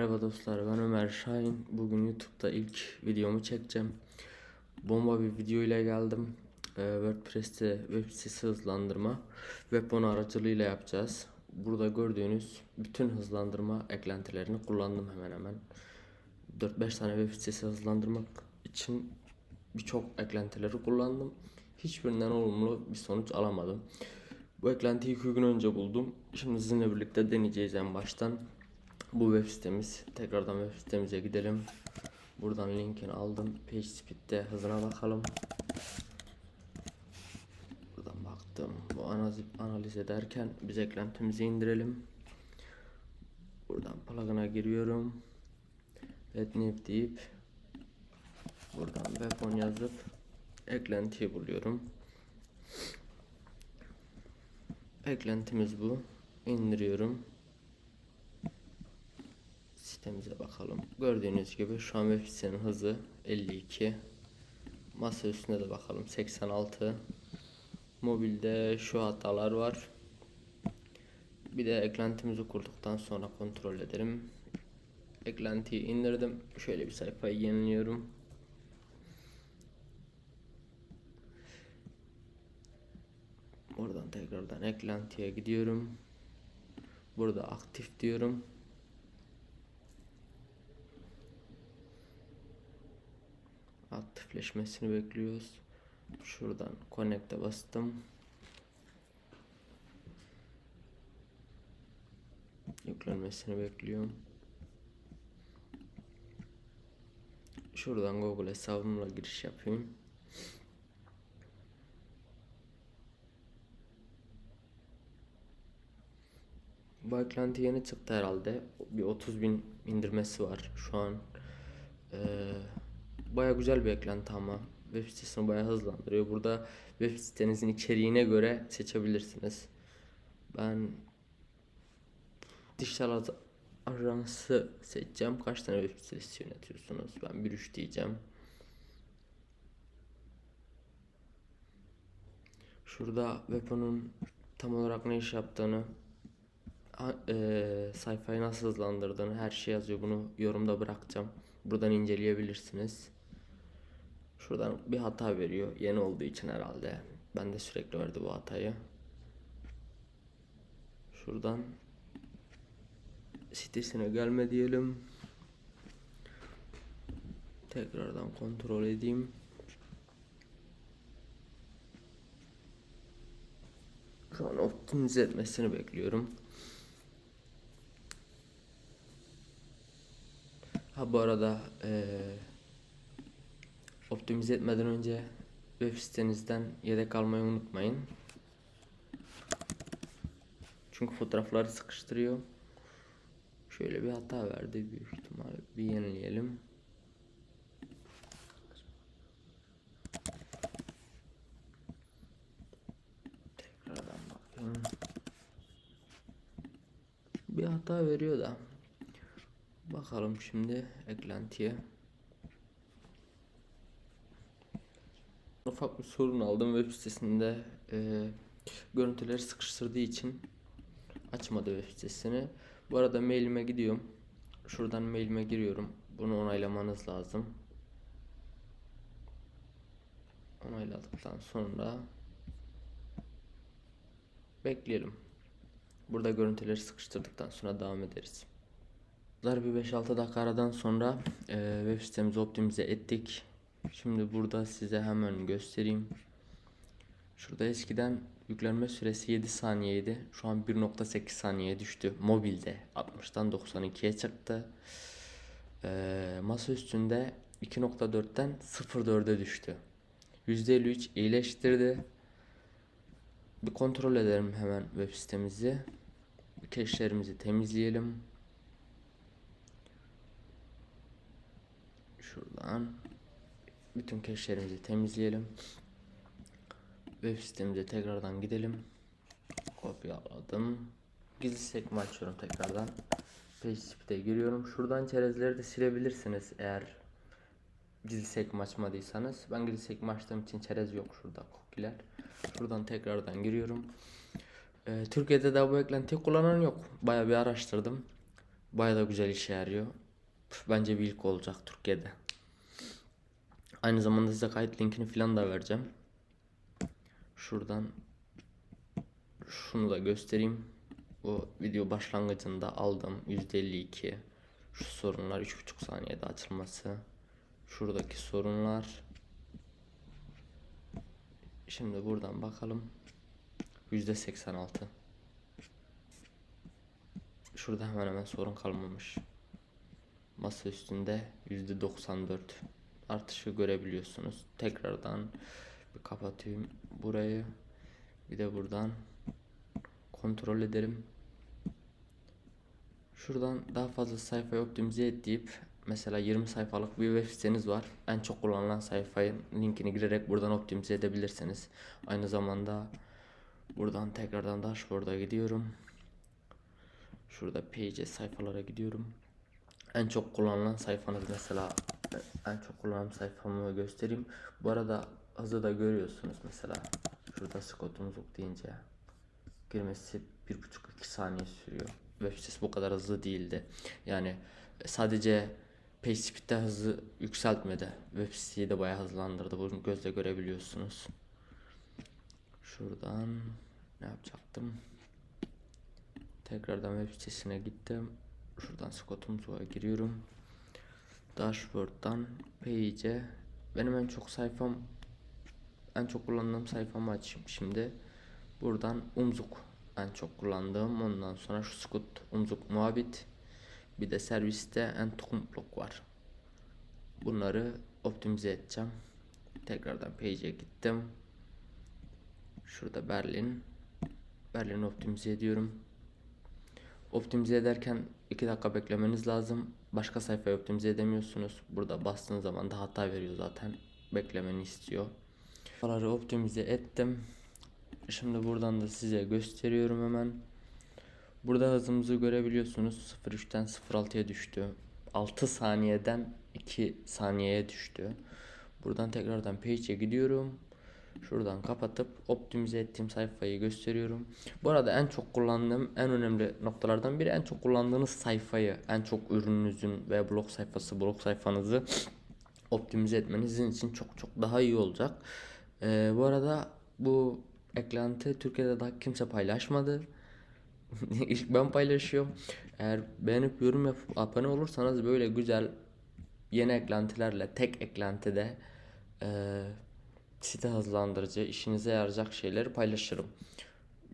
Merhaba dostlar ben Ömer Şahin. Bugün YouTube'da ilk videomu çekeceğim. Bomba bir video ile geldim. Ee, WordPress'te web sitesi hızlandırma web onu aracılığıyla yapacağız. Burada gördüğünüz bütün hızlandırma eklentilerini kullandım hemen hemen. 4-5 tane web sitesi hızlandırmak için birçok eklentileri kullandım. Hiçbirinden olumlu bir sonuç alamadım. Bu eklentiyi 2 gün önce buldum. Şimdi sizinle birlikte deneyeceğiz en baştan. Bu web sitemiz. Tekrardan web sitemize gidelim. Buradan linkini aldım. PageSpeed'de hızına bakalım. Buradan baktım. Bu analiz, analiz ederken biz eklentimizi indirelim. Buradan plugin'a giriyorum. Etnip deyip buradan webon yazıp eklentiyi buluyorum. Eklentimiz bu. İndiriyorum. Sitemize bakalım. Gördüğünüz gibi şu an web sitenin hızı 52. Masa üstünde de bakalım 86. Mobilde şu hatalar var. Bir de eklentimizi kurduktan sonra kontrol edelim. Eklentiyi indirdim. Şöyle bir sayfayı yeniliyorum. Oradan tekrardan eklentiye gidiyorum. Burada aktif diyorum. Aktifleşmesini bekliyoruz. Şuradan connect'e bastım. Yüklenmesini bekliyorum. Şuradan Google hesabımla giriş yapayım. Bu eklenti yeni çıktı herhalde. Bir 30 bin indirmesi var şu an. Ee, baya güzel bir eklenti ama web sitesini baya hızlandırıyor. Burada web sitenizin içeriğine göre seçebilirsiniz. Ben dijital ajansı seçeceğim. Kaç tane web sitesi yönetiyorsunuz? Ben bir üç diyeceğim. Şurada Weapon'un tam olarak ne iş yaptığını, eee, sayfayı nasıl hızlandırdığını her şey yazıyor. Bunu yorumda bırakacağım. Buradan inceleyebilirsiniz. Şuradan bir hata veriyor. Yeni olduğu için herhalde. Ben de sürekli verdi bu hatayı. Şuradan sitesine gelme diyelim. Tekrardan kontrol edeyim. Şu an optimize etmesini bekliyorum. Ha bu arada eee optimize etmeden önce web sitenizden yedek almayı unutmayın. Çünkü fotoğrafları sıkıştırıyor. Şöyle bir hata verdi büyük ihtimal. Bir yenileyelim. Tekrardan bakayım. Bir hata veriyor da. Bakalım şimdi eklentiye. Ufak bir sorun aldım web sitesinde e, görüntüleri sıkıştırdığı için açmadı web sitesini. Bu arada mailime gidiyorum. Şuradan mailime giriyorum. Bunu onaylamanız lazım. Onayladıktan sonra bekleyelim. Burada görüntüleri sıkıştırdıktan sonra devam ederiz. Bir 5-6 dakika aradan sonra e, web sitemizi optimize ettik. Şimdi burada size hemen göstereyim. Şurada eskiden yüklenme süresi 7 saniyeydi. Şu an 1.8 saniyeye düştü. Mobilde 60'tan 92'ye çıktı. Ee, masa üstünde 2.4'ten 0.4'e düştü. %53 iyileştirdi. Bir kontrol edelim hemen web sitemizi. Cache'lerimizi temizleyelim. Şuradan bütün cache'lerimizi temizleyelim. Web sitemize tekrardan gidelim. Kopyaladım. Gizli sekme açıyorum tekrardan. PageSpeed'e giriyorum. Şuradan çerezleri de silebilirsiniz eğer gizli sekme açmadıysanız. Ben gizli sekme açtığım için çerez yok şurada cookie'ler. Şuradan tekrardan giriyorum. Ee, Türkiye'de de bu eklentiyi kullanan yok. Bayağı bir araştırdım. Baya da güzel işe yarıyor. Bence bir ilk olacak Türkiye'de. Aynı zamanda size kayıt linkini falan da vereceğim. Şuradan şunu da göstereyim. Bu video başlangıcında aldım %52. Şu sorunlar 3,5 saniyede açılması. Şuradaki sorunlar. Şimdi buradan bakalım. %86. Şurada hemen hemen sorun kalmamış. Masa üstünde %94 artışı görebiliyorsunuz. Tekrardan bir kapatayım burayı. Bir de buradan kontrol ederim. Şuradan daha fazla sayfayı optimize et deyip mesela 20 sayfalık bir web siteniz var. En çok kullanılan sayfanın linkini girerek buradan optimize edebilirsiniz. Aynı zamanda buradan tekrardan dashboard'a gidiyorum. Şurada page sayfalara gidiyorum. En çok kullanılan sayfanız mesela en çok kullanılan sayfamı göstereyim. Bu arada hızı da görüyorsunuz mesela. Şurada Scott Muzuk deyince girmesi 1,5-2 saniye sürüyor. Web sitesi bu kadar hızlı değildi. Yani sadece PageSpeed'de hızı yükseltmedi. Web siteyi de bayağı hızlandırdı. Bunu gözle görebiliyorsunuz. Şuradan ne yapacaktım? Tekrardan web sitesine gittim. Şuradan Scott Muzuk'a giriyorum. Dashboard'dan Page'e benim en çok sayfam en çok kullandığım sayfamı açayım şimdi. Buradan Umzuk en çok kullandığım. Ondan sonra şu Scoot Umzuk Muhabit. Bir de serviste Entukum blok var. Bunları optimize edeceğim. Tekrardan page'e gittim. Şurada Berlin. Berlin'i optimize ediyorum. Optimize ederken 2 dakika beklemeniz lazım. Başka sayfayı optimize edemiyorsunuz. Burada bastığınız zaman da hata veriyor zaten. Beklemeni istiyor. Sayfaları optimize ettim. Şimdi buradan da size gösteriyorum hemen. Burada hızımızı görebiliyorsunuz. 03'ten 06'ya düştü. 6 saniyeden 2 saniyeye düştü. Buradan tekrardan page'e gidiyorum. Şuradan kapatıp optimize ettiğim sayfayı gösteriyorum. Bu arada en çok kullandığım en önemli noktalardan biri en çok kullandığınız sayfayı, en çok ürününüzün veya blog sayfası, blog sayfanızı optimize etmenizin için çok çok daha iyi olacak. Ee, bu arada bu eklenti Türkiye'de daha kimse paylaşmadı. İlk ben paylaşıyorum. Eğer beğenip yorum yapıp abone olursanız böyle güzel yeni eklentilerle tek eklentide eee site hızlandırıcı, işinize yarayacak şeyleri paylaşırım.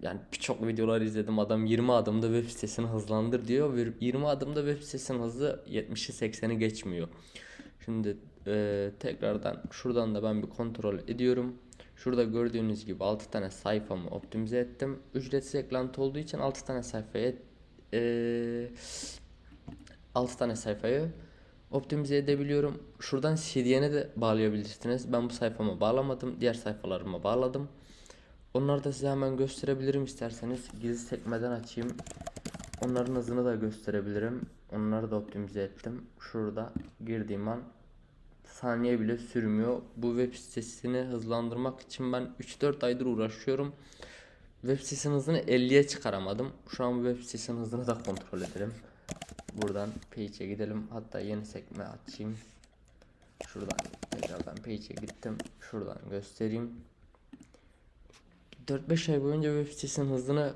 Yani birçok videolar izledim. Adam 20 adımda web sitesini hızlandır diyor. Ve 20 adımda web sitesinin hızı 70'i 80'i geçmiyor. Şimdi e, tekrardan şuradan da ben bir kontrol ediyorum. Şurada gördüğünüz gibi 6 tane sayfamı optimize ettim. Ücretsiz eklenti olduğu için 6 tane sayfaya e, 6 tane sayfayı optimize edebiliyorum. Şuradan CDN'e de bağlayabilirsiniz. Ben bu sayfama bağlamadım. Diğer sayfalarıma bağladım. Onları da size hemen gösterebilirim isterseniz. Gizli sekmeden açayım. Onların hızını da gösterebilirim. Onları da optimize ettim. Şurada girdiğim an saniye bile sürmüyor. Bu web sitesini hızlandırmak için ben 3-4 aydır uğraşıyorum. Web sitesinin hızını 50'ye çıkaramadım. Şu an bu web sitesinin hızını da kontrol edelim. Buradan page'e gidelim. Hatta yeni sekme açayım. Şuradan tekrardan page'e gittim. Şuradan göstereyim. 4-5 ay boyunca web sitesinin hızını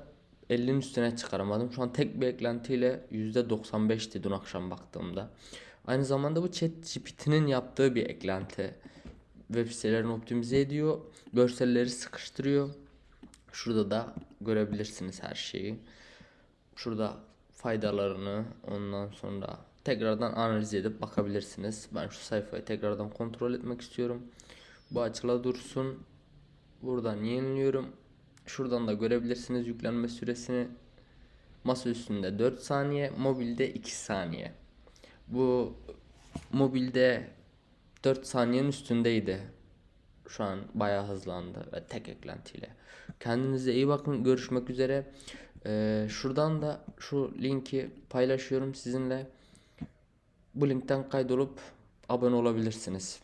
50'nin üstüne çıkaramadım. Şu an tek bir eklentiyle %95'ti dün akşam baktığımda. Aynı zamanda bu ChatGPT'nin yaptığı bir eklenti. Web sitelerini optimize ediyor. Görselleri sıkıştırıyor. Şurada da görebilirsiniz her şeyi. Şurada faydalarını ondan sonra tekrardan analiz edip bakabilirsiniz. Ben şu sayfayı tekrardan kontrol etmek istiyorum. Bu açıla dursun. Buradan yeniliyorum. Şuradan da görebilirsiniz yüklenme süresini. Masa üstünde 4 saniye, mobilde 2 saniye. Bu mobilde 4 saniyenin üstündeydi. Şu an bayağı hızlandı ve tek eklentiyle. Kendinize iyi bakın. Görüşmek üzere. Ee, şuradan da şu linki paylaşıyorum sizinle. Bu linkten kaydolup abone olabilirsiniz.